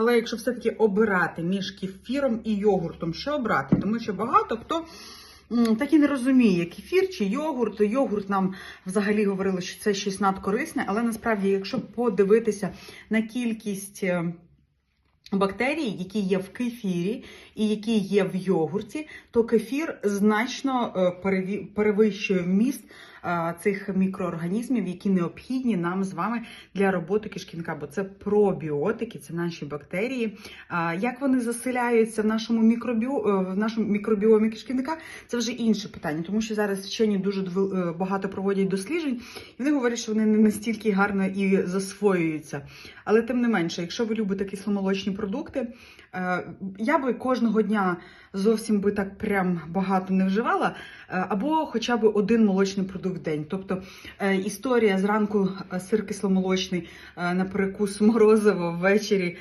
Але якщо все-таки обирати між кефіром і йогуртом, що обрати? Тому що багато хто так і не розуміє, кефір чи йогурт. Йогурт нам взагалі говорили, що це щось надкорисне, але насправді, якщо подивитися на кількість. е, Бактерій, які є в кефірі і які є в йогурті, то кефір значно е, перевищує вміст цих мікроорганізмів, які необхідні нам з вами для роботи кишківника, бо це пробіотики, це наші бактерії. Як вони заселяються в нашому мікробіо, е, в нашому мікробіомі кишківника, це вже інше питання, тому що зараз вчені дуже е, багато проводять досліджень, і вони говорять, що вони не настільки гарно і засвоюються. Але тим не менше, якщо ви любите кисломолочні продукти, е, я би кожного дня зовсім би так прям багато не вживала, або хоча б один молочний продукт в день. Тобто е, історія зранку е, сир кисломолочний, е, на перекус морозиво, ввечері